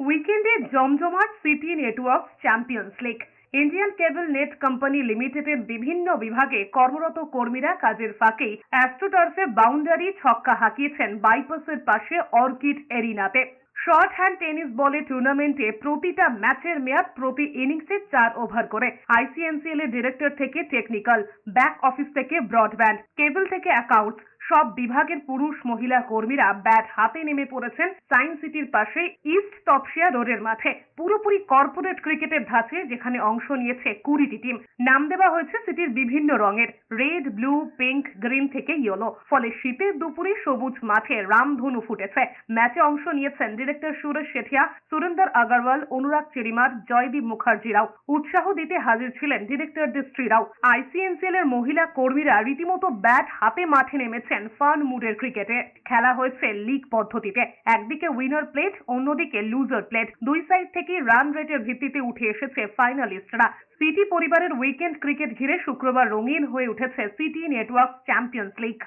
উইকেন্ডে জমজমাট city network champions league. Indian cable net company লিমিটেডের বিভিন্ন বিভাগে কর্মরত কর্মীরা কাজের ফাঁকেই অ্যাস্ট্রোটার্ফে বাউন্ডারি ছক্কা হাঁকিয়েছেন বাইপাসের পাশে অর্কিড এরিনাতে। শর্ট হ্যান্ড টেনিস বলে টুর্নামেন্টে প্রতিটা ম্যাচের মেয়াদ প্রতি ইনিংসে চার ওভার করে। আইসিএনসিএল এর ডিরেক্টর থেকে টেকনিক্যাল, ব্যাক অফিস থেকে ব্রডব্যান্ড, কেবল থেকে অ্যাকাউন্টস সব বিভাগের পুরুষ মহিলা কর্মীরা ব্যাট হাতে নেমে পড়েছেন সায়েন্স সিটির পাশে ইস্ট তপসিয়া রোডের মাঠে। পুরোপুরি কর্পোরেট ক্রিকেটের ধাঁচে যেখানে অংশ নিয়েছে কুড়িটি টিম। নাম দেওয়া হয়েছে সিটির বিভিন্ন রঙের। রেড, ব্লু, পিঙ্ক, গ্রিন থেকে ইয়েলো। ফলে শীতের দুপুরে সবুজ মাঠে রামধনু ফুটেছে। ম্যাচে অংশ নিয়েছেন ডিরেক্টর সুরেশ শেঠিয়া সুরেন্দর আগরওয়াল, অনুরাগ চেরিমার, জয়দীপ মুখার্জিরাও। উৎসাহ দিতে হাজির ছিলেন ডিরেক্টরদের স্ত্রীরাও আইসিএনসিএল এর মহিলা কর্মীরা রীতিমতো ব্যাট হাতে মাঠে নেমেছেন। ফান মুডের ক্রিকেটে খেলা হয়েছে লিগ পদ্ধতিতে। একদিকে উইনার প্লেট অন্যদিকে লুজার প্লেট দুই সাইড থেকে রান রেটের ভিত্তিতে উঠে এসেছে ফাইনালিস্টরা সিটি পরিবারের উইকেন্ড ক্রিকেট ঘিরে শুক্রবার রঙিন হয়ে উঠেছে সিটি নেটওয়ার্ক চ্যাম্পিয়ন্স লিগ